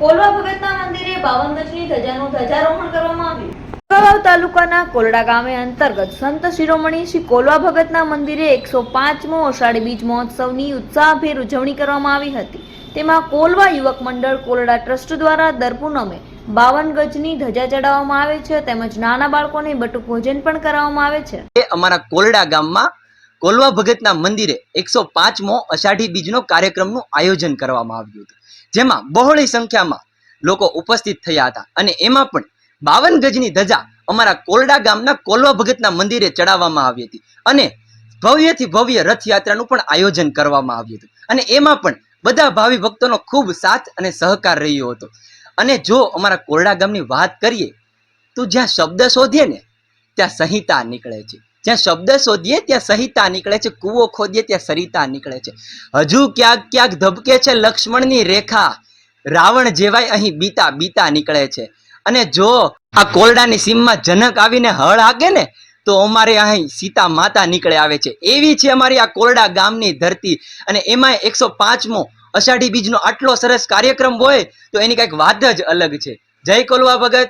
કોલવા ભગતના મંદિરે બાવન ગજની ધજાનું ધજારોહણ કરવામાં આવ્યું. કવાવ તાલુકાના કોલડા ગામે અંતર્ગત સંત શિરોમણી શ્રી કોલવા ભગતના મંદિરે એકસો પાંચમો અષાઢી બીજ મહોત્સવની ઉત્સાહભેર ઉજવણી કરવામાં આવી હતી. તેમાં કોલવા યુવક મંડળ કોલડા ટ્રસ્ટ દ્વારા દર પૂનમે બાવન ગજની ધજા ચડાવવામાં આવે છે તેમજ નાના બાળકોને બટુક ભોજન પણ કરાવવામાં આવે છે. એ અમારા કોલડા ગામમાં કોલવા ભગતના મંદિરે એકસો પાંચમો અષાઢી બીજનો કાર્યક્રમનું આયોજન કરવામાં આવ્યું હતું. જેમાં બહોળી સંખ્યામાં લોકો ઉપસ્થિત થયા હતા અને એમાં પણ બાવન ગજની ધજા અમારા કોલડા ગામના કોલવા ભગતના મંદિરે ચડાવવામાં આવી હતી અને ભવ્યથી ભવ્ય રથયાત્રાનું પણ આયોજન કરવામાં આવ્યું હતું. અને એમાં પણ બધા ભાવિ ભક્તોનો ખૂબ સાથ અને સહકાર રહ્યો હતો. અને જો અમારા કોરડા ગામની વાત કરીએ, તો જ્યાં શબ્દ શોધીએ ને, ત્યાં સંહિતા નીકળે છે. જ્યાં શબ્દ શોધીએ ત્યાં સહિતા નીકળે છે, કૂવો ખોદીએ ત્યાં સરિતા નીકળે છે. હજુ ક્યાંક ક્યાંક ધબકે છે લક્ષ્મણની રેખા, રાવણ જેવાય અહીં બીતા બીતા નીકળે છે. અને જો આ કોરડાની સીમમાં જનક આવીને હળ હાકે ને, તો અમારે અહીં સીતા માતા નીકળે આવે છે. એવી છે અમારી આ કોરડા ગામની ધરતી. અને એમાં એકસો પાંચમો અષાઢી બીજનો આટલો સરસ કાર્યક્રમ હોય, તો એની કંઈક વાત જ અલગ છે. જય કોલવા ભગત.